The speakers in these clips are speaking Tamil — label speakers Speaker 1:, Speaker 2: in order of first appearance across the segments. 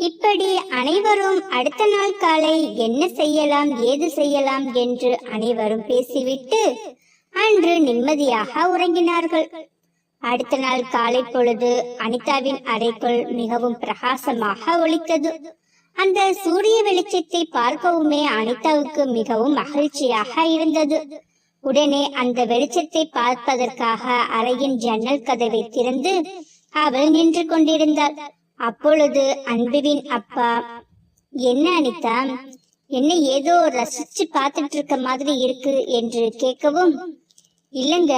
Speaker 1: இப்படி அனைவரும் அடுத்த நாள் காலை என்ன செய்யலாம் ஏது செய்யலாம் என்று அனைவரும் பேசிவிட்டு அன்று நிம்மதியாக உறங்கினார்கள். அடுத்த நாள் காலை பொழுது அனிதாவின் அறைக்குள் மிகவும் பிரகாசமாக ஒளித்தது அந்த சூரிய வெளிச்சத்தை பார்க்கவுமே அனிதாவுக்கு மிகவும் மகிழ்ச்சியாக இருந்தது. உடனே அந்த வெளிச்சத்தை பார்ப்பதற்காக அறையின் ஜன்னல் கதவை திறந்து அவள் நின்று கொண்டிருந்தாள். அப்பொழுது அன்புவின் அப்பா என்ன அனிதா? என்ன ஏதோ ரசிச்சு பார்த்துட்டு இருக்க மாதிரி இருக்கு என்று கேட்கவும் இல்லங்க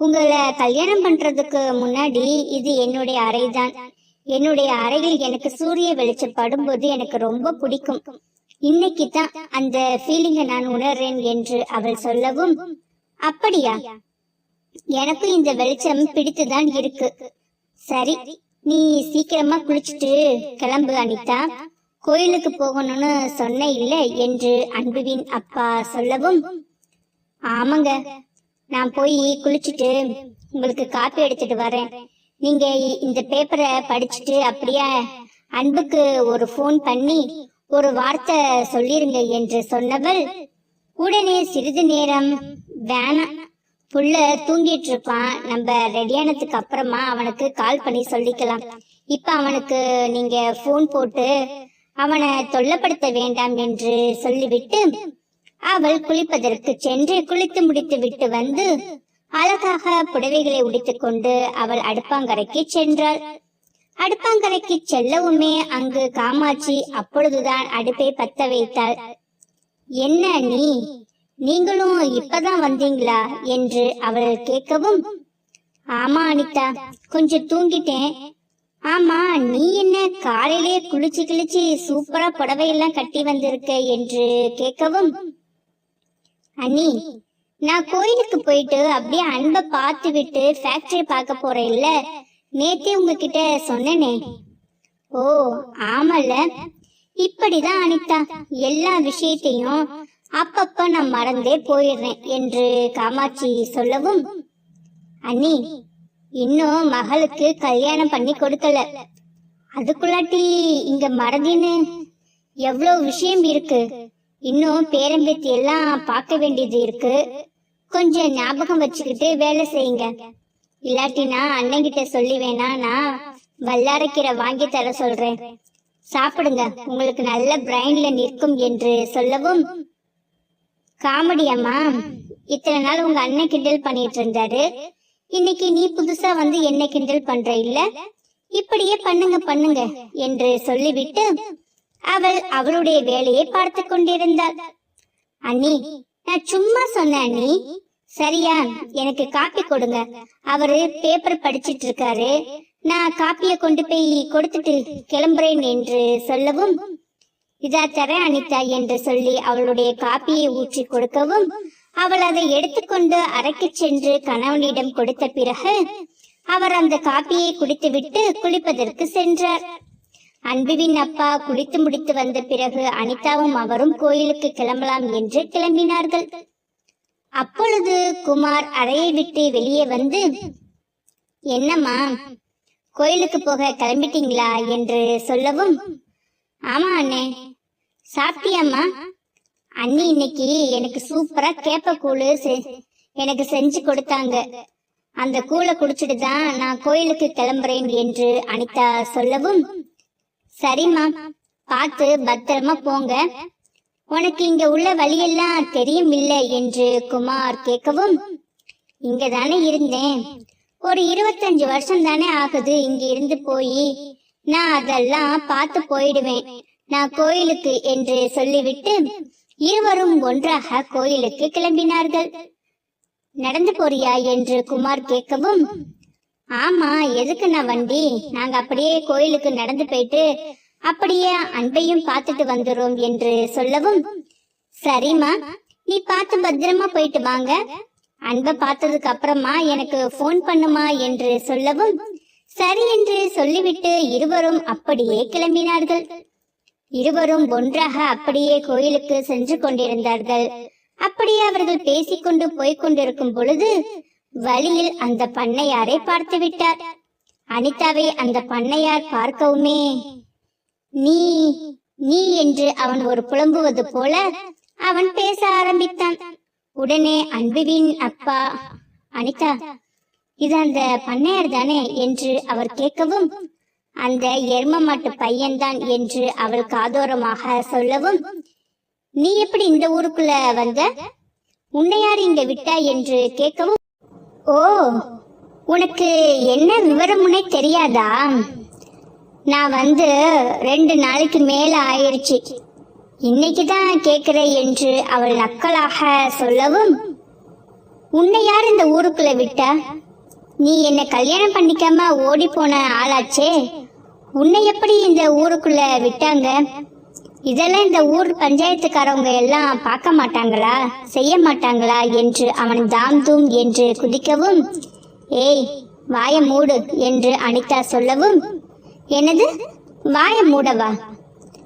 Speaker 1: உங்களை கல்யாணம் பண்றதுக்கு முன்னாடி இது என்னுடைய அறைதான். என்னுடைய அறையில் எனக்கு சூரிய வெளிச்சம் படும்போது எனக்கு ரொம்ப பிடிக்கும். இன்னைக்கு தான் அந்த ஃபீலிங்கை நான் உணர்றேன் என்று அவள் சொல்லவும் அப்படியா? எனக்கும் இந்த வெளிச்சம் பிடித்துதான் இருக்கு. சரி நீ சீக்கிரமா குளிச்சுட்டு கிளம்பு அனிதா. கோயிலுக்கு போகணும்னு சொன்ன இல்ல என்று அன்புவின் அப்பா சொல்லவும் ஆமாங்க நான் போய் குளிச்சுட்டு உங்களுக்கு காப்பி எடுத்துட்டு வரேன். நீங்க இந்த பேப்பரை படிச்சுட்டு அப்படியே அன்புக்கு ஒரு ஃபோன் பண்ணி ஒரு வார்த்தை சொல்லிருங்க என்று சொன்னவள் உடனே சிறிது நேரம் வேணாம் புள்ள தூங்கிட்டு இருப்பான் நம்ம ரெடியானதுக்கு அப்புறமா அவனுக்கு கால் பண்ணி சொல்லிக்கலாம். இப்ப அவனுக்கு நீங்க ஃபோன் போட்டு அவனை தொல்லப்படுத்த வேண்டாம் என்று சொல்லிவிட்டு அவள் குளிப்பதற்கு சென்று குளித்து முடித்து விட்டு வந்து அழகாக புடவைகளை உடித்துக் கொண்டு அவள் அடுப்பாங்கரைக்கு சென்றாள். அடுப்பாங்கரைக்கு செல்லவுமே அங்கு காமாட்சி அப்பொழுதுதான் அடுப்பை பத்த வைத்தாள். என்ன நீ? நீங்களும் இப்பதான் வந்தீங்களா என்று அவள் கேட்கவும் ஆமா அனிதா கொஞ்சம் தூங்கிட்டேன். ஆமா நீ என்ன காலையிலே குளிச்சு கிழிச்சு சூப்பரா புடவையெல்லாம் கட்டி வந்திருக்க? என்று கேட்கவும் அண்ணி நான் கோயிலுக்கு போயிட்டு அப்படியே அன்பை பார்த்து விட்டு ஃபேக்டரி பார்க்க போறேன் இல்ல நேத்தே உங்ககிட்ட சொன்னனே. ஓ ஆமல்ல. இப்படிதான் அனிதா எல்லா விஷயத்தையும் அப்பப்ப நான் மறந்தே போயிடுறேன் என்று காமாட்சி சொல்லவும் அண்ணி இன்னும் மகளுக்கு கல்யாணம் பண்ணி கொடுக்கல. அதுக்குள்ளாட்டி இங்க மறதின்னு எவ்வளவு விஷயம் இருக்கு. இன்னும் பேரம்பேத்தி எல்லாம் பார்க்க வேண்டியது இருக்கு. கொஞ்சம் ஞாபகம் வச்சுக்கிட்டு வேலை செய்யுங்க. இல்லாட்டினா அண்ணங்கிட்ட சொல்லி வேணா நான் வல்லாரக்கீரை வாங்கி தர சொல்றேன். சாப்பிடுங்க. உங்களுக்கு நல்ல பிரைன்ல நிற்கும் என்று சொல்லவும் காமெடி அம்மா. இத்தனை நாள் உங்க அண்ணன் கிண்டல் பண்ணிட்டு இருந்தாரு. இன்னைக்கு நீ புதுசா வந்து என்ன கிண்டல் பண்ற இல்ல? இப்படியே பண்ணுங்க பண்ணுங்க என்று சொல்லிவிட்டு அவள் அவளுடைய வேலையை பார்த்து கொண்டிருந்தாள். அண்ணி நான் சும்மா சொன்னேன் அண்ணி. சரியா எனக்கு காப்பி கொடுங்க. அவரு பேப்பர் படிச்சிட்டு இருக்காரு. நான் காப்பிய கொண்டு போய் கொடுத்துட்டு கிளம்புறேன் என்று சொல்லவும் இதா தர அனிதா என்று சொல்லி அவளுடைய காப்பியை ஊற்றி கொடுக்கவும் அவள் அதை எடுத்துக்கொண்டு அறைக்கு சென்று கணவனிடம் கொடுத்த பிறகு அவர் அந்த காப்பியை குடித்துவிட்டு குளிப்பதற்கு சென்றார். அன்புவின் அப்பா குளித்து முடித்து வந்த பிறகு அனிதாவும் அவரும் கோயிலுக்கு கிளம்பலாம் என்று கிளம்பினார்கள். அப்பொழுது குமார் அறையை விட்டு வெளியே வந்து என்னம்மா கோயிலுக்கு போக கிளம்பிட்டீங்களா? என்று சொல்லவும் ஆமா அண்ணே. சாப்பிட்டியாம்மா? அண்ணி இன்னைக்கு எனக்கு சூப்பரா கேப்ப கூழு எனக்கு செஞ்சு கொடுத்தாங்க. அந்த கூழை குடிச்சிட்டு தான் நான் கோயிலுக்கு கிளம்புறேன் என்று அனிதா சொல்லவும் சரிம்மா பார்த்து பத்திரமா போங்க. உனக்கு இங்க உள்ள வழியெல்லாம் தெரியும் இல்லை என்று குமார் கேட்கவும் இங்க தானே இருந்தேன். ஒரு இருபத்தஞ்சு வருஷம் தானே ஆகுது இங்க இருந்து போய். நான் அதெல்லாம் பார்த்து போயிடுவேன். நான் கோயிலுக்கு என்று சொல்லிவிட்டு இருவரும் ஒன்றாக கோயிலுக்கு கிளம்பினார்கள். நடந்து போறியா என்று குமார் கேட்கவும் ஆமா எதுக்கு நான் வண்டி? நாங்க அப்படியே கோயிலுக்கு நடந்து போயிட்டு அப்படியே அன்பையும் பார்த்துட்டு வந்துடும் என்று சொல்லவும் சரிம்மா நீ பார்த்து பத்திரமா போயிட்டு வாங்க. அன்பை பார்த்ததுக்கு அப்புறமா எனக்கு ஃபோன் பண்ணுமா என்று சொல்லவும் சரி என்று சொல்லிவிட்டு இருவரும் அப்படியே கிளம்பினார்கள். இருவரும் ஒன்றாக அப்படியே கோயிலுக்கு சென்று கொண்டிருந்தார்கள். அப்படியே அவர்கள் பேசிக்கொண்டு போய்க் கொண்டிருக்கும் பொழுது வழியில் அந்த பண்ணையாரை பார்த்து விட்டார். அனிதாவை அந்த பண்ணையார் பார்க்கவுமே நீ நீ என்று அவன் ஒரு புலம்புவது போல அவன் பேச ஆரம்பித்தான். உடனே அன்புவின் அப்பா அனிதா இது அந்த பண்ணையார் தானே? என்று அவர் கேட்கவும் அந்த எரும மாட்டு பையன்தான் என்று அவள் காதோரமாக சொல்லவும் நீ எப்படி இந்த ஊருக்குள்ள வந்த? உன்னை யார் இங்க விட்டா? என்று கேட்கவும் ஓ உனக்கு என்ன விவரமுனே தெரியாதா? நான் வந்து ரெண்டு நாளைக்கு மேல ஆயிடுச்சு இன்னைக்கு தான் கேக்குற என்று அவள் நக்கலாக சொல்லவும் உன்னை யார் இந்த ஊருக்குள்ள விட்டா? நீ என்ன கல்யாணம் பண்ணிக்காம ஓடி போன ஆளாச்சே. உன்னை எப்படி இந்த ஊருக்குள்ள விட்டாங்க? இதெல்லாம் இந்த ஊர் பஞ்சாயத்துக்காரவங்க எல்லாம் பார்க்க மாட்டாங்களா? செய்ய மாட்டாங்களா என்று அவன் தாம் தூம் என்று குதிக்கவும் ஏய் வாய மூடு என்று அனிதா சொல்லவும் என்னது? வாய மூடவா?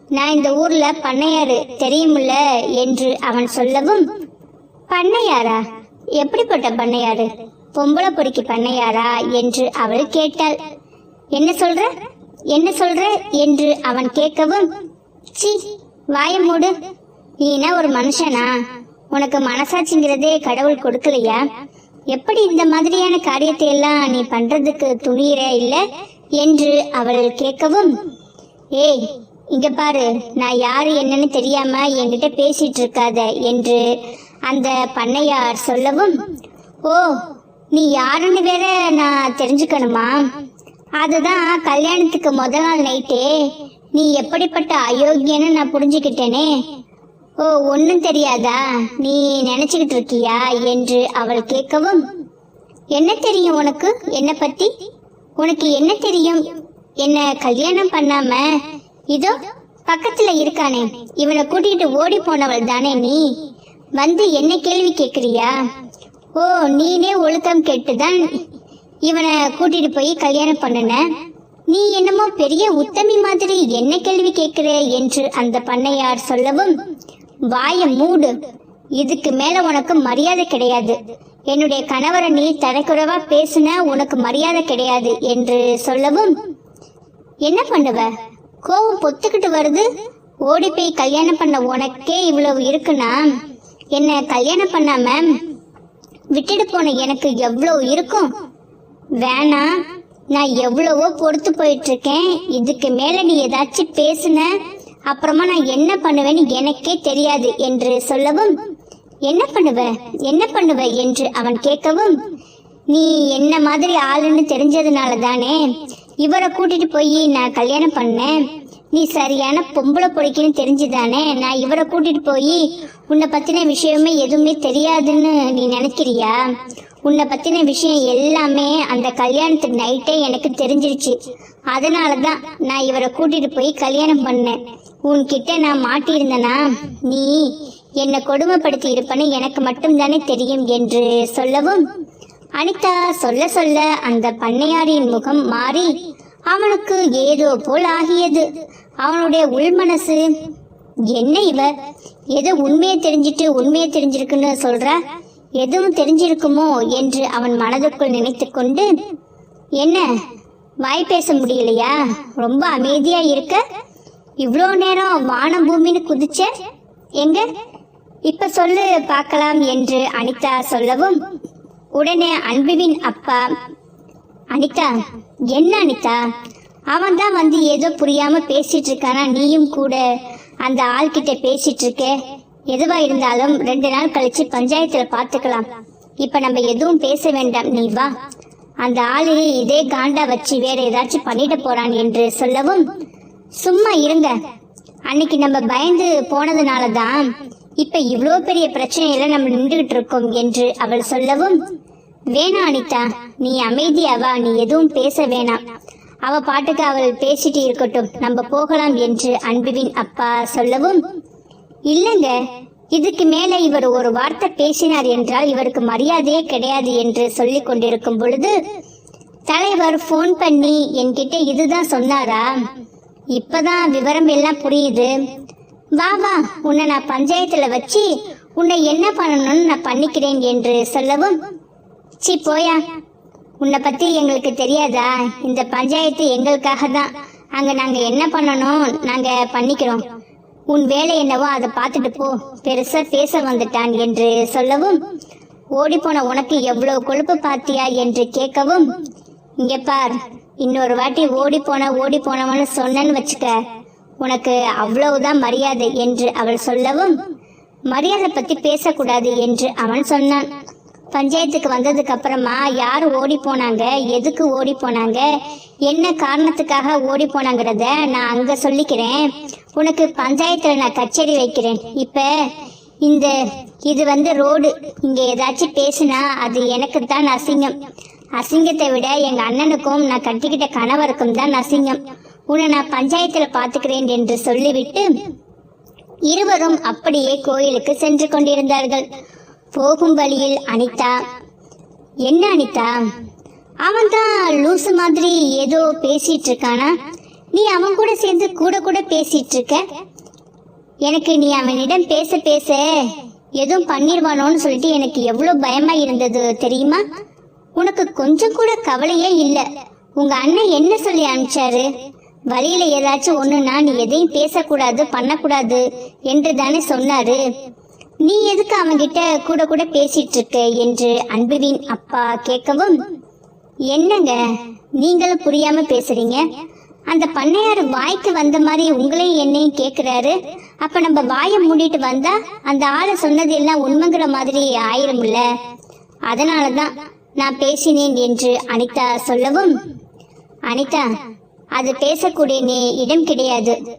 Speaker 1: நான் இந்த ஊர்ல பண்ணையாரு தெரியுமில்ல என்று அவன் சொல்லவும் பண்ணையாரா? எப்படிப்பட்ட பண்ணையாரு பொம்பளை பொறுக்கி பண்ணையாரா? என்று அவள் கேட்டாள். என்ன சொல்ற? என்ன சொல்ற என்று அவன் கேட்கவும் சி வாய மூடு. நீனா ஒரு மனுஷனா? உனக்கு மனசாட்சிங்கிறதே கடவுள் கொடுக்கலையா? எப்படி இந்த மாதிரியான காரியத்தை எல்லாம் நீ பண்றதுக்கு துணியிற இல்ல? என்று அவள் கேட்கவும் ஏய் இங்க பாரு நான் யாரு என்னன்னு தெரியாம என்கிட்ட பேசிட்டு இருக்காத என்று அந்த பண்ணையார் சொல்லவும் ஓ நீ யாருன்னு வேற நான் தெரிஞ்சுக்கணுமா? அதுதான் கல்யாணத்துக்கு முதல் நாள் நைட்டே. நீ எப்படிப்பட்ட அயோக்கியன்னு நான் புரிஞ்சுக்கிட்டேனே. ஓ ஒன்றும் தெரியாதா? நீ நினைச்சுக்கிட்டு இருக்கியா என்று அவள் கேட்கவும் என்ன தெரியும் உனக்கு? என்ன பத்தி? உனக்கு என்ன தெரியும்? என்ன கல்யாணம் பண்ணாம இதோ பக்கத்துல இருக்கானே. இவனை கூட்டிட்டு ஓடி போனவள் தானே நீ? வந்து என்ன கேள்வி கேக்குறியா? ஓ நீனே ஒழுக்கம் கேட்டுதான். இவனை கூட்டிட்டு போய் கல்யாணம் பண்ணுன. நீ என்னமோ பெரிய உத்தமி மாதிரி என்ன கேள்வி கேட்கிற என்று அந்த பண்ணையார் சொல்லவும் வாய மூடு. இதுக்கு மேல உனக்கு மரியாதை கிடையாது. என்னுடைய கணவரை நீ தரைக்குறைவா பேசுன உனக்கு மரியாதை கிடையாது என்று சொல்லவும் என்ன பண்ணுவ? கோவம் பொத்துக்கிட்டு வருது. ஓடி போய் கல்யாணம் பண்ண உனக்கே இவ்வளவு இருக்குன்னா என்ன கல்யாணம் பண்ணாம விட்டுட்டு போன எனக்கு எவ்வளவு இருக்கும்? வேணாம் நான் எவ்வளவோ பொறுத்து போயிட்டு இருக்கேன் இதுக்கு மேல நீ ஏதாச்சும் பேசுன அப்புறமா நான் என்ன பண்ணுவேன்னு எனக்கே தெரியாது என்று சொல்லவும். என்ன பண்ணுவ? என்ன பண்ணுவ என்று அவன் கேட்கவும் நீ என்ன மாதிரி ஆளுன்னு தெரிஞ்சதுனால தானே இவரை கூட்டிட்டு போய் நான் கல்யாணம் பண்ணேன். நீ சரியான பொம்பளை பொடிக்குன்னு தெரிஞ்சுதானே நான் இவரை கூட்டிட்டு போய் உன்னை பத்தின விஷயமே எதுவுமே தெரியாதுன்னு நீ நினைக்கிறியா? உன்னை பத்தின விஷயம் எல்லாமே அந்த கல்யாணத்துக்கு நைட்டே எனக்கு தெரிஞ்சிருச்சு. அதனால தான் நான் இவரை கூட்டிட்டு போய் கல்யாணம் பண்ணேன். உன்கிட்ட நான் மாட்டியிருந்தனா? நீ என்னை கொடுமைப்படுத்தி இருப்பேன்னு எனக்கு மட்டும்தானே தெரியும் என்று சொல்லவும் அனிதா சொல்ல சொல்ல அந்த பண்ணையாரின் முகம் மாறி அவனுக்கு ஏதோ போல் ஆகியது. அவனுடைய உள்மனசு என்ன இவ? ஏதோ உண்மையை தெரிஞ்சிட்டு உண்மையை தெரிஞ்சிருக்குன்னு சொல்ற? எதுவும் தெரிஞ்சிருக்குமோ என்று அவன் மனதுக்குள் நினைத்து கொண்டு என்ன? வாய் பேச முடியலையா? ரொம்ப அமைதியா இருக்க? இவ்வளோ நேரம் வானம் பூமின்னு குதிச்ச? எங்க? இப்ப சொல்லு பார்க்கலாம் என்று அனிதா சொல்லவும் உடனே அன்புவின் அப்பா அனிதா என்ன அனிதா? அவன் தான் வந்து ஏதோ புரியாம பேசிட்டு இருக்கானா? நீயும் கூட அந்த ஆள்கிட்ட பேசிட்டு இருக்க? எதுவா இருந்தாலும் ரெண்டு நாள் கழிச்சு பஞ்சாயத்துல பாத்துக்கலாம் இப்ப நம்ம எதுவும் பேச வேண்டாம் நீ வா. அந்த ஆளு இதே காண்டா வச்சு வேற ஏதாச்சும் பண்ணிட்டு போறான் என்று சொல்லவும் சும்மா இருங்க. அன்னைக்கு நம்ம பயந்து போனதுனால தான் இப்ப இவ்வளோ பெரிய பிரச்சனையில நம்ம நின்றுகிட்டு இருக்கோம் என்று அவள் சொல்லவும் வேணாம் அனிதா நீ அமைதியாவா? நீ எதுவும் பேச வேணாம். அவ பாட்டுக்கு அவள் பேசிட்டு இருக்கட்டும். நம்ம போகலாம் என்று அன்புவின் அப்பா சொல்லவும் இல்லைங்க இதுக்கு மேல இவர் ஒரு வார்த்தை பேசினார் என்றால் இவருக்கு மரியாதையே கிடையாது என்று சொல்லிக் கொண்டிருக்கும் பொழுது தலைவர் ஃபோன் பண்ணி என்கிட்ட இதுதான் சொன்னாரா? இப்பதான் விவரம் எல்லாம் புரியுது. வா வா உன்னை நான் பஞ்சாயத்துல வச்சு உன்னை என்ன பண்ணணும்னு நான் பண்ணிக்கிறேன் என்று சொல்லவும் சி போயா உன்னை பத்தி எங்களுக்கு தெரியாதா? இந்த பஞ்சாயத்து எங்களுக்காக தான். அங்க நாங்க என்ன பண்ணணும்? நாங்க பண்ணிக்கிறோம். உன் வேலை என்னவோ அதை பார்த்துட்டு போ. பெருசா பேச வந்துட்டான் என்று சொல்லவும் ஓடிப்போன உனக்கு எவ்வளவு கொழுப்பு பார்த்தியா என்று கேட்கவும் இங்க பார் இன்னொரு வாட்டி ஓடி போன ஓடி போனவன்னு சொன்னேன்னு வச்சுக்க. உனக்கு அவ்வளவுதான் மரியாதை என்று அவள் சொல்லவும் மரியாதை பத்தி பேசக்கூடாது என்று அவன் சொன்னான். பஞ்சாயத்துக்கு வந்ததுக்கு அப்புறமா யார் ஓடி போனாங்க எதுக்கு ஓடி போனாங்க என்ன காரணத்துக்காக ஓடி போனாங்கிறத நான் அங்க சொல்லிக்கிறேன். உனக்கு பஞ்சாயத்துல நான் கச்சேரி வைக்கிறேன். இப்ப இந்த இது வந்து ரோடு. இங்க ஏதாச்சும் பேசினா அது எனக்கு தான் அசிங்கம். அசிங்கத்தை விட எங்க அண்ணனுக்கும் நான் கட்டிக்கிட்ட கணவருக்கும் தான் அசிங்கம். உன்னை நான் பஞ்சாயத்துல பாத்துக்கிறேன் என்று சொல்லிவிட்டு இருவரும் அப்படியே கோயிலுக்கு சென்று கொண்டிருந்தார்கள். போகும் வழியில் அனிதா என்ன அனிதா? அவன் தான் லூசு மாதிரி ஏதோ பேசிட்டு இருக்கானா? நீ அவன் கூட சேர்ந்து கூட கூட பேசிட்டு இருக்க எனக்கு நீ அவனிடம் பேச பேச எதுவும் பண்ணிடுவானோன்னு சொல்லிட்டு எனக்கு எவ்வளவு பயமா இருந்தது தெரியுமா? உனக்கு கொஞ்சம் கூட கவலையே இல்ல. உங்க அண்ணன் என்ன சொல்லி அனுப்பிச்சாரு? வழியில ஏதாச்சும் ஒண்ணுனா நீ எதையும் பேசக்கூடாது பண்ணக்கூடாது என்று தானே சொன்னாரு. நீ எதுக்கு அவன்கிட்ட கூட கூட பேசிட்டு இருக்க என்று அன்புவின் அப்பா கேட்கவும் என்னங்க நீங்களும் புரியாம பேசுறீங்க? அந்த பண்ணையார் வாய்க்கு வந்த மாதிரி உங்களையும் என்னையும் கேக்குறாரு. அப்ப நம்ம வாயை மூடிட்டு வந்தா அந்த ஆளு சொன்னது எல்லாம் உண்மைங்கிற மாதிரி ஆயிரும்ல. அதனாலதான் நான் பேசினேன் என்று அனிதா சொல்லவும் அனிதா அது பேசக்கூடிய நே- இடம் கிடையாது.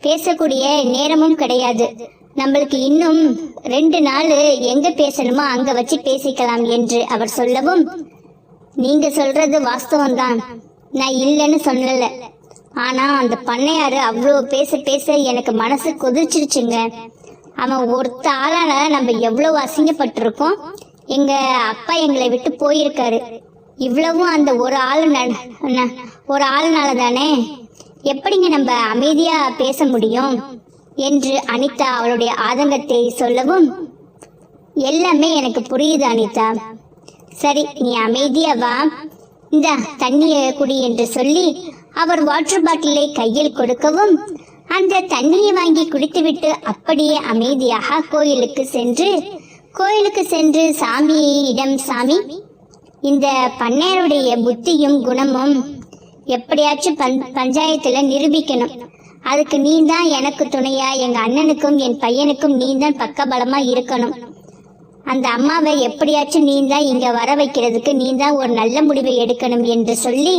Speaker 1: பேசக்கூடிய நேரமும் கிடையாது. நம்மளுக்கு இன்னும் ரெண்டு நாள் எங்க பேசணுமோ அங்க வச்சு பேசிக்கலாம் என்று அவர் சொல்லவும் நீங்க சொல்றது வாஸ்தவம் தான் நான் இல்லைன்னு சொல்லல. ஆனா அந்த பண்ணையாரு அவ்வளோ பேச பேச எனக்கு மனசு கொதிச்சிருச்சுங்க. அவன் ஒருத்த ஆளால நம்ம எவ்வளவு அசிங்கப்பட்டிருக்கோம். எங்க அப்பா எங்களை விட்டு போயிருக்காரு. இவ்வளவும் அந்த ஒரு ஆள் ஒரு ஆளுனால தானே? எப்படிங்க நம்ம அமைதியா பேச முடியும்? என்று அனிதா அவளுடைய ஆதங்கத்தை சொல்லவும் எல்லாமே எனக்கு புரியுது அனிதா. சரி நீ அமைதியா வா. இந்த தண்ணிய குடி என்று சொல்லி அவர் வாட்டர் பாட்டிலை கையில் கொடுக்கவும் அந்த தண்ணியை வாங்கி குடித்துவிட்டு அப்படியே அமைதியாக கோயிலுக்கு சென்று கோயிலுக்கு சென்று சாமியிடம் சாமி இந்த பண்ணையருடைய புத்தியும் குணமும் எப்படியாச்சும் பஞ் பஞ்சாயத்துல நிரூபிக்கணும். அதுக்கு நீ தான் எனக்கு துணையா எங்க அண்ணனுக்கும் என் பையனுக்கும் நீ தான் பக்கபலமா இருக்கணும். அந்த அம்மாவை எப்படியாச்சும் நீ தான் இங்க வர வைக்கிறதுக்கு நீ தான் ஒரு நல்ல முடிவை எடுக்கணும் என்று சொல்லி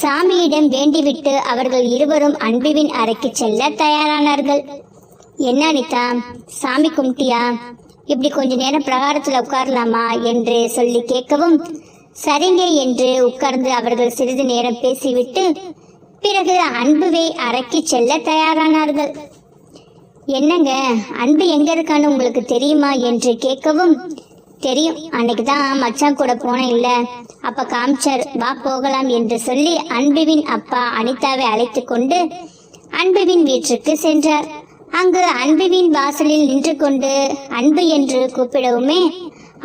Speaker 1: சாமியிடம் வேண்டிவிட்டு அவர்கள் இருவரும் அன்புவின் அறைக்கு செல்ல தயாரானார்கள். என்ன அனிதா சாமி கும்பிட்டியா? இப்படி கொஞ்ச நேரம் பிரகாரத்துல உட்காரலாமா? என்று சொல்லி கேட்கவும் சரிங்க என்று உட்கார்ந்து அவர்கள் சிறிது நேரம் பேசிவிட்டு பிறகு அன்புவை அறைக்கு செல்ல தயாரானார்கள். என்னங்க அன்பு எங்க இருக்கான்னு உங்களுக்கு தெரியுமா? என்று கேட்கவும் தெரியும். அன்னைக்கு தான் மச்சான் கூட போனேன் இல்ல. அப்ப காமிச்சார் வா போகலாம் என்று சொல்லி அன்புவின் அப்பா அனிதாவை அழைத்து கொண்டு அன்புவின் வீட்டிற்கு சென்றார். அங்கு அன்புவின் வாசலில் நின்று கொண்டு அன்பு என்று கூப்பிடவுமே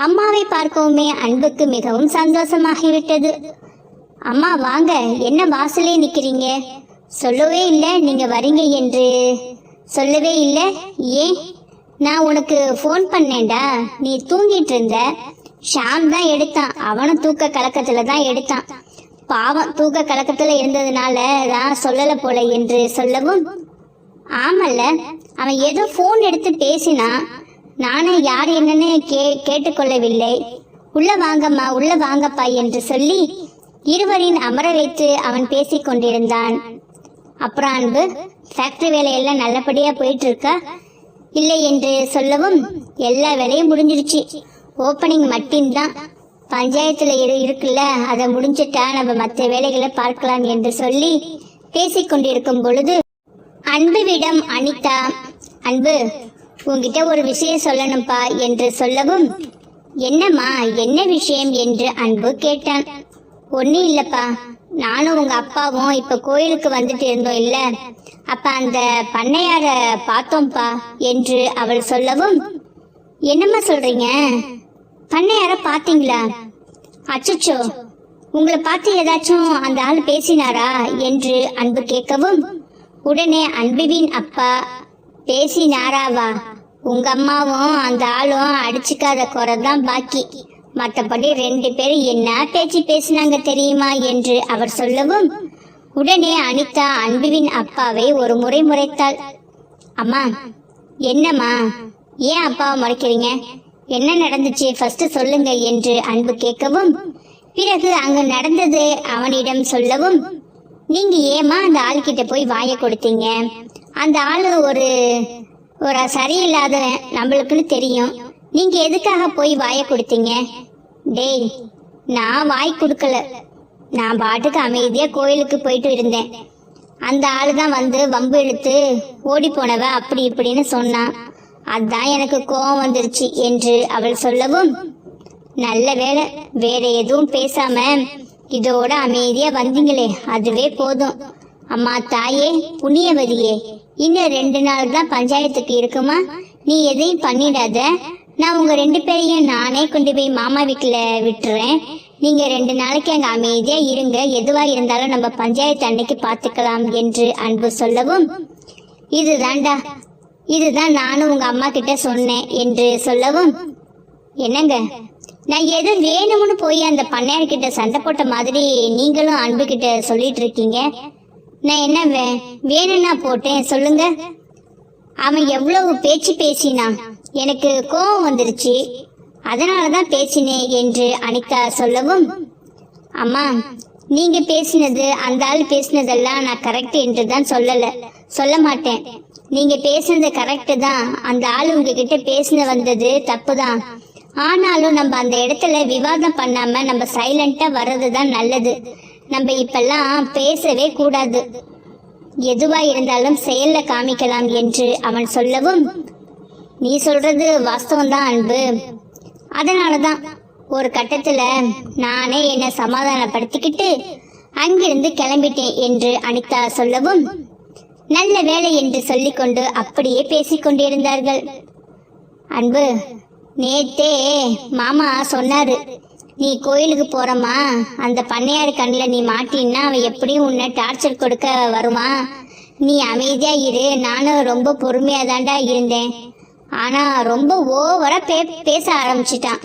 Speaker 1: அம்மாவை பார்க்கவுமே அன்புக்கு மிகவும் சந்தோஷமாகிவிட்டது. அம்மா வாங்க என்ன வாசலே நிக்கிறீங்க? சொல்லவே இல்லை நீங்க வரீங்க என்று. சொல்லவே இல்லை ஏன்? நான் உனக்கு ஃபோன் பண்ணேன்டா. நீ தூங்கிட்டு இருந்த ஷாம் தான் எடுத்தான். அவனும் தூக்க கலக்கத்துல தான் எடுத்தான். பாவம் தூக்க கலக்கத்துல இருந்ததுனால தான் சொல்லல போல என்று சொல்லவும். ஆமல்ல அவன் ஏதோ ஃபோன் எடுத்து பேசினான். நானும் யார் என்னன்னு கே கேட்டுக்கொள்ளவில்லை. உள்ள வாங்கம்மா உள்ள வாங்கப்பா என்று சொல்லி இருவரின் அமர வைத்து அவன் பேசிக் கொண்டிருந்தான் அப்புறம் அன்பு ஃபேக்டரி வேலையெல்லாம் நல்லபடியா போயிட்டு இருக்கா இல்லை என்று சொல்லவும் எல்லா வேலையும் முடிஞ்சிருச்சு. ஓப்பனிங் மட்டும்தான் பஞ்சாயத்தில் இரு இருக்குல்ல அதை முடிஞ்சிட்டா நம்ம மற்ற வேலைகளை பார்க்கலாம் என்று சொல்லி பேசிக்கொண்டிருக்கும் பொழுது அன்புவிடம் அனிதா அன்பு உங்ககிட்ட ஒரு விஷயம் சொல்லணும்ப்பா என்று சொல்லவும் என்னம்மா என்ன விஷயம்? என்று அன்பு கேட்டான். ஒன்றும் இல்லப்பா. நானும் உங்க அப்பாவும் இப்ப கோயிலுக்கு வந்துட்டு இருந்தோம் இல்ல. அப்ப அந்த பண்ணையார பார்த்தோம்ப்பா என்று அவள் சொல்லவும் என்னம்மா சொல்றீங்க? பண்ணையார பாத்தீங்களா அச்சச்சோ! உங்களை பார்த்து ஏதாச்சும் அந்த ஆள் பேசினாரா? என்று அன்பு கேட்கவும் உடனே அன்புவின் அப்பா பேசினாராவா? உங்க அம்மாவும் அந்த ஆளும் அடிச்சுக்காத குறை தான் பாக்கி. மற்றபடி ரெண்டு பேரும் என்ன பேச்சு பேசினாங்க தெரியுமா என்று அவர் சொல்லவும் உடனே அனிதா அன்புவின் அப்பாவை ஒரு முறை முறைத்தாள். அம்மா என்னம்மா? ஏன் அப்பாவை முறைக்கிறீங்க? என்ன நடந்துச்சு? ஃபர்ஸ்ட் சொல்லுங்க என்று அன்பு கேட்கவும் பிறகு அங்கு நடந்தது அவனிடம் சொல்லவும் நீங்க ஏமா அந்த ஆள்கிட்ட போய் வாய கொடுத்தீங்க? அந்த ஆளு ஒரு ஒரு சரியில்லாதவன் நம்மளுக்குன்னு தெரியும். நீங்க எதுக்காக போய் வாய கொடுத்தீங்க? டேய் நான் வாய் கொடுக்கல. நான் பாட்டுக்கு அமைதியா கோயிலுக்கு போயிட்டு இருந்தேன். அந்த ஆளு தான் வந்து வம்பு இழுத்து ஓடி போனவ அப்படி இப்படின்னு சொன்னான். அதான் எனக்கு கோபம் வந்துருச்சு என்று அவள் சொல்லவும் நல்ல வேலை வேற எதுவும் பேசாம இதோட அமைதியா வந்தீங்களே அதுவே போதும். அம்மா தாயே புண்ணியவதியே இன்னும் ரெண்டு நாள் தான் பஞ்சாயத்துக்கு இருக்குமா? நீ எதையும் பண்ணிடாத. நான் உங்க ரெண்டு பேரையும் நானே கொண்டு போய் மாமா வீட்டுல விட்டுறேன். நீங்க ரெண்டு நாளைக்கு அங்க அமைதியா இருங்க. எதுவா இருந்தாலும் நம்ம பஞ்சாயத்து அன்னைக்கு பாத்துக்கலாம் என்று அன்பு சொல்லவும் இதுதான்டா இதுதான் நானும் உங்க அம்மா கிட்ட சொன்னேன் என்று சொல்லவும் என்னங்க நான் எது வேணும்னு போய் அந்த பண்ணையார் கிட்ட சண்டை போட்ட மாதிரி நீங்களும் அன்பு கிட்ட சொல்லிட்டு இருக்கீங்க? நான் என்ன வே- வேணும்னா போட்டேன் சொல்லுங்க. அவன் எவ்வளவு பேச்சு பேசினான். எனக்கு கோபம் வந்துருச்சு. அதனால தான் பேசினேன் என்று அனிதா சொல்லவும் அம்மா நீங்க பேசினது அந்த ஆள் பேசினதெல்லாம் நான் கரெக்ட் என்று தான் சொல்லல. சொல்ல மாட்டேன். நீங்க பேசுனது கரெக்ட் தான். அந்த ஆள் உங்ககிட்ட பேசின வந்தது தப்பு தான் ஆனாலும் நம்ம அந்த இடத்துல விவாதம் பண்ணாம நம்ம சைலண்டா வர்றது தான் நல்லது. நம்ம இப்பெல்லாம் பேசவே கூடாது. எதுவா இருந்தாலும் செயல்ல காமிக்கலாம் என்று அவன் சொல்லவும் நீ சொல்றது வாஸ்தவம் தான் அன்பு. அதனாலதான் ஒரு கட்டத்துல நானே என்னை சமாதானப்படுத்திக்கிட்டு அங்கிருந்து கிளம்பிட்டேன் என்று அனிதா சொல்லவும் நல்ல வேலை என்று சொல்லிக்கொண்டு அப்படியே பேசிக் கொண்டிருந்தார்கள். அன்பு நேத்தே மாமா சொன்னாரு நீ கோயிலுக்கு போறமா அந்த பண்ணையார் கண்ணில் நீ மாட்டின்னா அவன் எப்படியும் உன்னை டார்ச்சர் கொடுக்க வருமா நீ அமைதியா இரு. நானும் ரொம்ப பொறுமையா தாண்டா இருந்தேன். ஆனா ரொம்ப ஓவரா பே பேச ஆரம்பிச்சிட்டான்.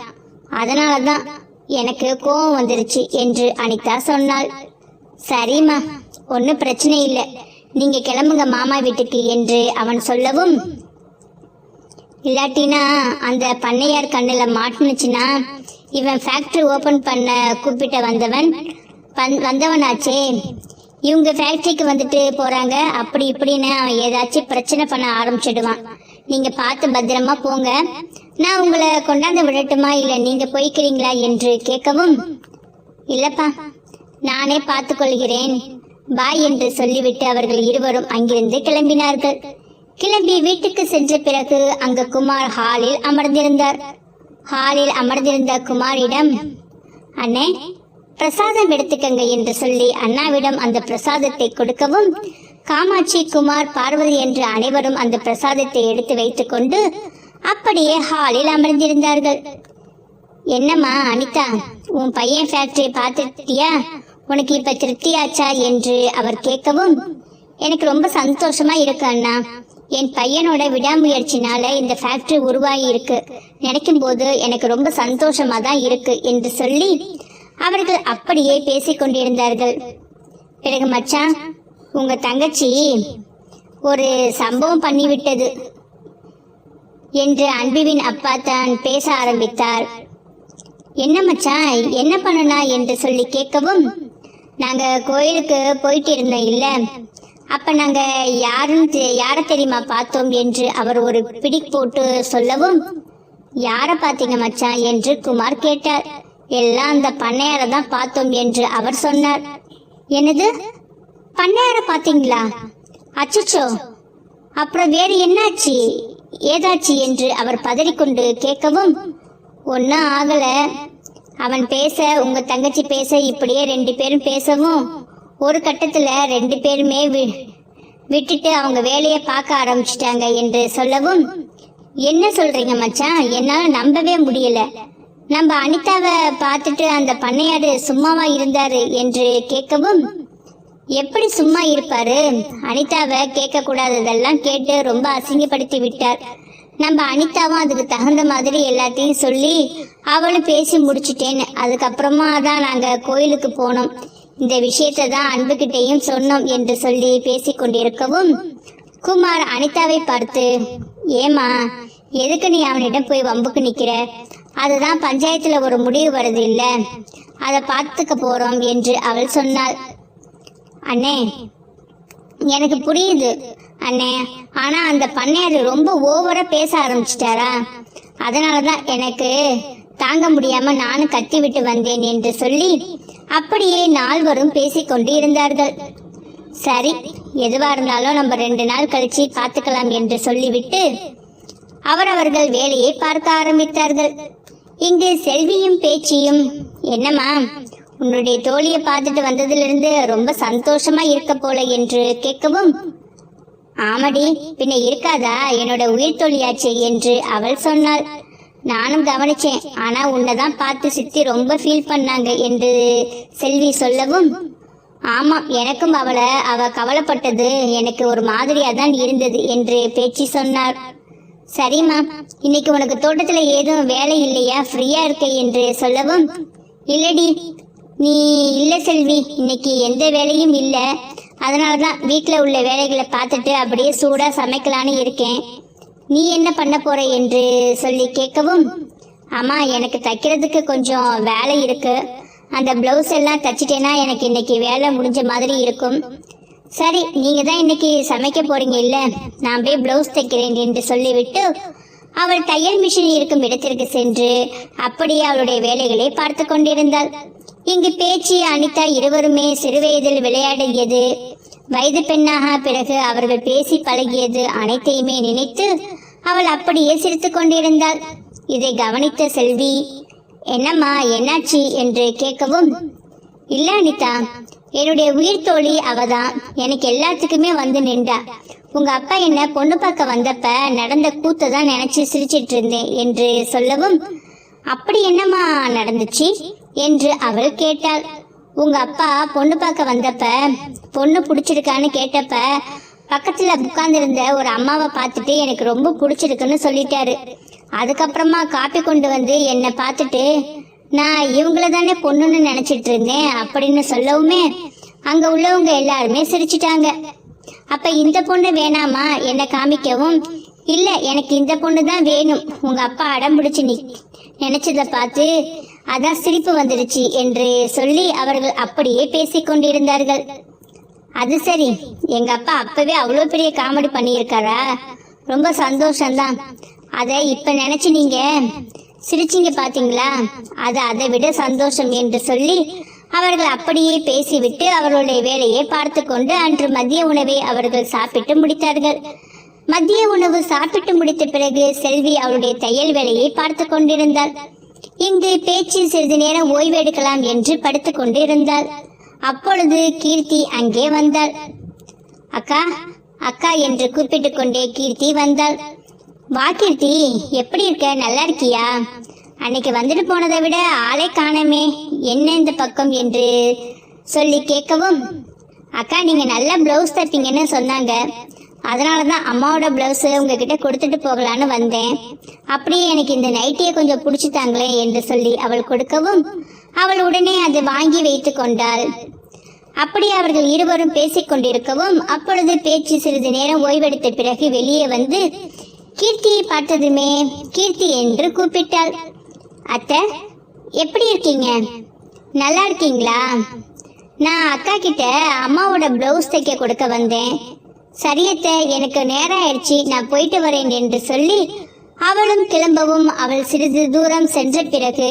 Speaker 1: அதனால தான் எனக்கு கோவம் வந்துருச்சு என்று அனிதா சொன்னாள். சரிம்மா ஒன்றும் பிரச்சனை இல்லை. நீங்க கிளம்புங்க மாமா வீட்டுக்கு என்று அவன் சொல்லவும். இல்லாட்டினா அந்த பண்ணையார் கண்ணில் மாட்டுனுச்சுன்னா இவன் ஃபேக்டரி ஓபன் பண்ண கூப்பிட்ட வந்தவன் பன் வந்தவனாச்சே. இவங்க ஃபேக்டரிக்கு வந்துட்டு போறாங்க அப்படி இப்படின்னு அவன் ஏதாச்சும் பிரச்சனை பண்ண ஆரம்பிச்சிடுவான். நீங்க பார்த்து பத்திரமா போங்க. நான் உங்களை கொண்டாந்து விடட்டுமா? இல்ல நீங்க போய்க்கிறீங்களா என்று கேட்கவும் இல்லப்பா நானே பார்த்து கொள்கிறேன் பாய் என்று சொல்லிவிட்டு அவர்கள் இருவரும் அங்கிருந்து கிளம்பினார்கள். கிளம்பி வீட்டுக்கு சென்ற பிறகு அங்கு குமார் ஹாலில் அமர்ந்திருந்தார். ஹாலில் அமர்ந்திருந்த குமாரிடம் அண்ணே பிரசாதம் எடுத்துக்கங்க என்று சொல்லி அண்ணாவிடம் அந்த பிரசாதத்தை கொடுக்கவும் காமாட்சி குமார் பார்வதி என்று அனைவரும் அந்த பிரசாதத்தை எடுத்து வைத்துக்கொண்டு அப்படியே ஹாலில் அமர்ந்திருந்தார்கள். என்னம்மா அனிதா உன் பையன் ஃபேக்டரி பார்த்துட்டியா? உனக்கு இப்ப திருப்தியாச்சா என்று அவர் கேட்கவும் எனக்கு ரொம்ப சந்தோஷமா இருக்கு அண்ணா. என் பையனோட விடாமுயற்சினால இந்த ஃபேக்டரி உருவாகி இருக்கு. நினைக்கும் போது எனக்கு ரொம்ப சந்தோஷமா தான் இருக்கு என்று சொல்லி அவர்கள் அப்படியே பேசிக் கொண்டிருந்தார்கள் பிறகு மச்சான் உங்க தங்கச்சி ஒரு சம்பவம் பண்ணிவிட்டது என்று அன்புவின் அப்பா தான் பேச ஆரம்பித்தார். என்ன மச்சான் என்ன பண்ணனா? என்று சொல்லி கேட்கவும் நாங்க கோயிலுக்கு போயிட்டு இருந்தோம் இல்ல. அப்ப நாங்க யாருன்னு யார தெரியுமா பார்த்தோம்? என்று அவர் ஒரு பிடி போட்டு சொல்லவும் யார பாத்தீங்க மச்சான் என்று குமார் கேட்டார். எல்லாம் அந்த பண்ணையார தான் பார்த்தோம் என்று அவர் சொன்னார். என்னது? பண்ணையார பாத்தீங்களா அச்சச்சோ. அப்புறம் வேறு என்னாச்சு? ஏதாச்சு என்று அவர் பதறிக்கொண்டு கேட்கவும் ஒன்னும் ஆகல. அவன் பேச உங்க தங்கச்சி பேச இப்படியே ரெண்டு பேரும் பேசவும் ஒரு கட்டத்துல ரெண்டு பேருமே வி- விட்டுட்டு அவங்க வேலையை பார்க்க ஆரம்பிச்சிட்டாங்க என்று சொல்லவும் என்ன சொல்றீங்க மச்சான்? என்னால நம்பவே முடியல. நம்ம அனிதாவை பார்த்துட்டு அந்த பண்ணையாடு சும்மாவா இருந்தாரு என்று கேட்கவும் எப்படி சும்மா இருப்பாரு? அனிதாவை கேட்க கூடாததெல்லாம் கேட்டு ரொம்ப அசிங்கப்படுத்தி விட்டார். நம்ம அனிதாவும் அதுக்கு தகுந்த மாதிரி எல்லாத்தையும் சொல்லி அவளும் பேசி முடிச்சிட்டேன்னு அதுக்கப்புறமா தான் நாங்க கோயிலுக்கு போனோம். இந்த விஷயத்தை தான் அன்புகிட்டையும் சொன்னோம் என்று சொல்லி பேசி கொண்டிருக்கவும் குமார் அனிதாவை பார்த்து ஏமா எதுக்கு நீ அவனிடம் போய் வம்புக்கு நிக்கிற? அதுதான் பஞ்சாயத்தில் ஒரு முடிவு வருது இல்லை. அதை பார்த்துக்க போகிறோம் என்று அவள் சொன்னாள். அண்ணே எனக்கு புரியுது. அண்ணே ஆனால் அந்த பண்ணையாரு ரொம்ப ஓவராக பேச ஆரம்பிச்சிட்டாரா? அதனாலதான் எனக்கு தாங்க முடியாம நானும் கத்தி விட்டு வந்தேன் என்று சொல்லி அப்படியே நால்வரும் பேசிக்கொண்டு இருந்தார்கள். சரி எதுவா இருந்தாலும் நம்ம ரெண்டு நாள் கழிச்சு பார்த்துக்கலாம் என்று சொல்லிவிட்டு அவரவர்கள் வேலையை பார்க்க ஆரம்பித்தார்கள். இங்கு செல்வியும் பேச்சியும். என்னம்மா உன்னுடைய தோழியை பார்த்துட்டு வந்ததிலிருந்து ரொம்ப சந்தோஷமா இருக்க போல என்று கேட்கவும் ஆமடி பின்ன இருக்காதா என்னோட உயிர் தோழியாச்சு என்று அவள் சொன்னாள். நானும் கவனிச்சேன் ஆனா உன்னைதான் பார்த்து சித்தி ரொம்ப ஃபீல் பண்ணாங்க என்று செல்வி சொல்லவும் ஆமாம் எனக்கும் அவளை அவ கவலைப்பட்டது எனக்கு ஒரு மாதிரியா தான் இருந்தது என்று பேச்சு சொன்னார் சரிம்மா இன்னைக்கு உனக்கு தோட்டத்துல ஏதும் வேலை இல்லையா? ஃப்ரீயா இருக்க என்று சொல்லவும் இல்லடி நீ இல்ல செல்வி இன்னைக்கு எந்த வேலையும் இல்ல. அதனால தான் வீட்டில் உள்ள வேலைகளை பார்த்துட்டு அப்படியே சூடா சமைக்கலான்னு இருக்கேன். நீ என்ன பண்ண போற என்று சொல்லி கேட்கவும் ஆமா எனக்கு தைக்கிறதுக்கு கொஞ்சம் வேலை இருக்கு. அந்த பிளவுஸ் எல்லாம் தச்சிட்டேன்னா எனக்கு இன்னைக்கு வேலை முடிஞ்ச மாதிரி இருக்கும். சரி நீங்க தான் இன்னைக்கு சமைக்க போறீங்க இல்ல? நான் போய் பிளவுஸ் தைக்கிறேன் என்று சொல்லிவிட்டு அவள் தையல் மிஷின் இருக்கும் இடத்திற்கு சென்று அப்படியே அவளுடைய வேலைகளை பார்த்து கொண்டிருந்தாள். இங்கு பேச்சு அனிதா இருவருமே சிறுவயதில் விளையாடியது. வயது பெண்ணாக பிறகு அவர்கள் பேசி பழகியது அனைத்தையுமே நினைத்து அவள் அப்படியே சிரித்துக் கொண்டிருந்தாள். இதை கவனித்த செல்வி என்னம்மா என்னாச்சு? என்று கேட்கவும் இல்ல அனிதா என்னுடைய உயிர் தோழி அவதான். எனக்கு எல்லாத்துக்குமே வந்து நின்றா. உங்க அப்பா என்ன பொண்ணு பார்க்க வந்தப்ப நடந்த கூத்தை தான் நினைச்சு சிரிச்சிட்டு இருந்தேன் என்று சொல்லவும் அப்படி என்னம்மா நடந்துச்சு? என்று அவள் கேட்டாள். உங்க அப்பா பொண்ணு பார்க்க வந்தப்ப பொண்ணு பிடிச்சிருக்கான்னு கேட்டப்ப பக்கத்துல உட்கார்ந்திருந்த ஒரு அம்மாவை பார்த்துட்டு எனக்கு ரொம்ப பிடிச்சிருக்குன்னு சொல்லிட்டாரு. அதுக்கப்புறமா காப்பி கொண்டு வந்து என்னை பார்த்துட்டு நான் இவங்கள தானே பொண்ணுன்னு நினைச்சிட்டு இருந்தேன் அப்படின்னு சொல்லவுமே அங்க உள்ளவங்க எல்லாருமே சிரிச்சிட்டாங்க. அப்ப இந்த பொண்ணு வேணாமா? என்ன காமிக்கவும். இல்ல எனக்கு இந்த பொண்ணு தான் வேணும். உங்க அப்பா அடம் பிடிச்சு நீ நினைச்சத பார்த்து அதான் சிரிப்பு வந்துடுச்சு என்று சொல்லி அவர்கள் அப்படியே பேசிக் கொண்டிருந்தார்கள். அது சரி எங்க அப்பா அப்பவே அவ்வளோ பெரிய காமெடி பண்ணியிருக்காரா? ரொம்ப சந்தோஷம்தான். அதை இப்ப நினைச்சு நீங்க சிரிச்சிங்க பாத்தீங்களா? அது அதை விட சந்தோஷம் என்று சொல்லி அவர்கள் அப்படியே பேசிவிட்டு அவர்களுடைய வேலையை பார்த்து கொண்டு அன்று மதிய உணவை அவர்கள் சாப்பிட்டு முடித்தார்கள். மதிய உணவு சாப்பிட்டு முடித்த பிறகு செல்வி அவளுடைய தையல் வேலையை பார்த்து கொண்டிருந்தாள். இங்கு பேச்சில் சிறிது நேரம் ஓய்வு எடுக்கலாம் என்று படுத்து கொண்டு இருந்தாள் அப்பொழுது கீர்த்தி அங்கே வந்தாள். அக்கா அக்கா என்று கூப்பிட்டு கொண்டே கீர்த்தி வந்தாள். வாக்கிருத்தி எப்படி இருக்க? நல்லா இருக்கியா? அன்னைக்கு வந்துட்டு போனதை விட ஆளை காணமே. என்ன இந்த பக்கம் என்று சொல்லி கேட்கவும் அக்கா நீங்க நல்ல பிளவுஸ் தைப்பீங்கன்னு சொன்னாங்க. அதனால தான் அம்மாவோட பிளவுஸ் உங்ககிட்ட கொடுத்துட்டு போகலான்னு வந்தேன். அப்படியே எனக்கு இந்த நைட்டியை கொஞ்சம் பிடிச்சிட்டாங்களே என்று சொல்லி அவள் கொடுக்கவும் அவள் உடனே அது வாங்கி வைத்து கொண்டாள். அப்படி அவர்கள் இருவரும் பேசிக் கொண்டிருக்கவும் அப்பொழுது பேச்சு சிறிது நேரம் ஓய்வெடுத்த பிறகு வெளியே வந்து கீர்த்தியை பார்த்ததுமே கீர்த்தி என்று கூப்பிட்டாள். அத்தை எப்படி இருக்கீங்க? நல்லா இருக்கீங்களா? நான் அக்கா கிட்ட அம்மாவோட பிளவுஸ் தைக்க கொடுக்க வந்தேன். சரியத்த எனக்கு நேரம் ஆயிடுச்சு நான் போயிட்டு வரேன் என்று சொல்லி அவளும் கிளம்பவும் அவள் சிறிது தூரம் சென்ற பிறகு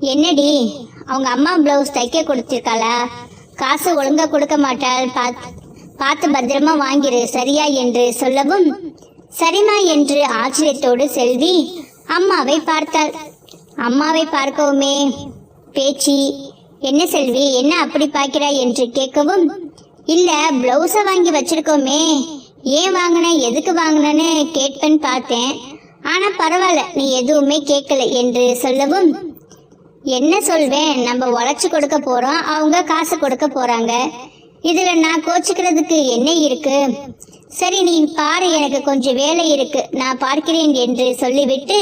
Speaker 1: என்னடி அவங்க அம்மா பிளவுஸ் தைக்க கொடுத்துருக்காளா? காசு ஒழுங்கா கொடுக்க மாட்டாள் பாத்- பார்த்து பத்திரமா வாங்கிரு சரியா? என்று சொல்லவும் சரிமா என்று ஆச்சரியத்தோடு செல்வி அம்மாவை பார்த்தாள். அம்மாவை பார்க்கவுமே பேச்சு என்ன செல்வி என்ன அப்படி பார்க்கிறாய்? என்று கேட்கவும் இல்ல பிளவுஸ வாங்கி வச்சிருக்கோமே. ஏன் வாங்கின எதுக்கு வாங்கினேன்னு கேட்பேன்னு பார்த்தேன். ஆனா பரவாயில்ல நீ எதுவுமே கேட்கல என்று சொல்லவும் என்ன சொல்வேன்? நம்ம உழைச்சு கொடுக்க போறோம் அவங்க காசு கொடுக்க போறாங்க. இதுல நான் கோச்சுக்கிறதுக்கு என்ன இருக்கு? சரி நீ பாரு எனக்கு கொஞ்சம் வேலை இருக்கு. நான் பார்க்கிறேன் என்று சொல்லிவிட்டு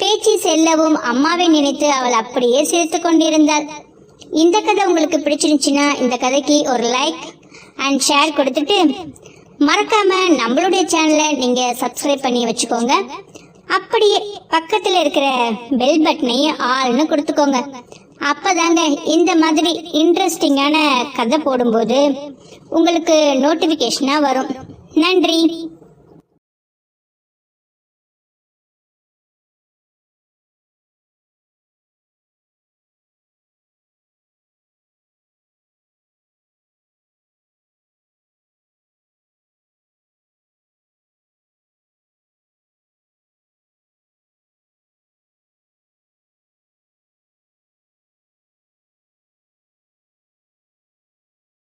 Speaker 1: பேச்சு செல்லவும் அம்மாவை நினைத்து அவள் அப்படியே சிரித்து கொண்டிருந்தாள். இந்த கதை உங்களுக்கு பிடிச்சிருந்துச்சுன்னா இந்த கதைக்கு ஒரு லைக் அண்ட் ஷேர் கொடுத்துட்டு மறக்காம நம்மளுடைய சேனலை நீங்க சப்ஸ்கிரைப் பண்ணி வச்சுக்கோங்க. அப்படியே பக்கத்தில் இருக்கிற பெல் பட்டனையும் ஆள்னு கொடுத்துக்கோங்க. அப்பதாங்க இந்த மாதிரி இன்ட்ரெஸ்டிங்கான கதை போடும்போது உங்களுக்கு நோட்டிபிகேஷனா வரும். நன்றி.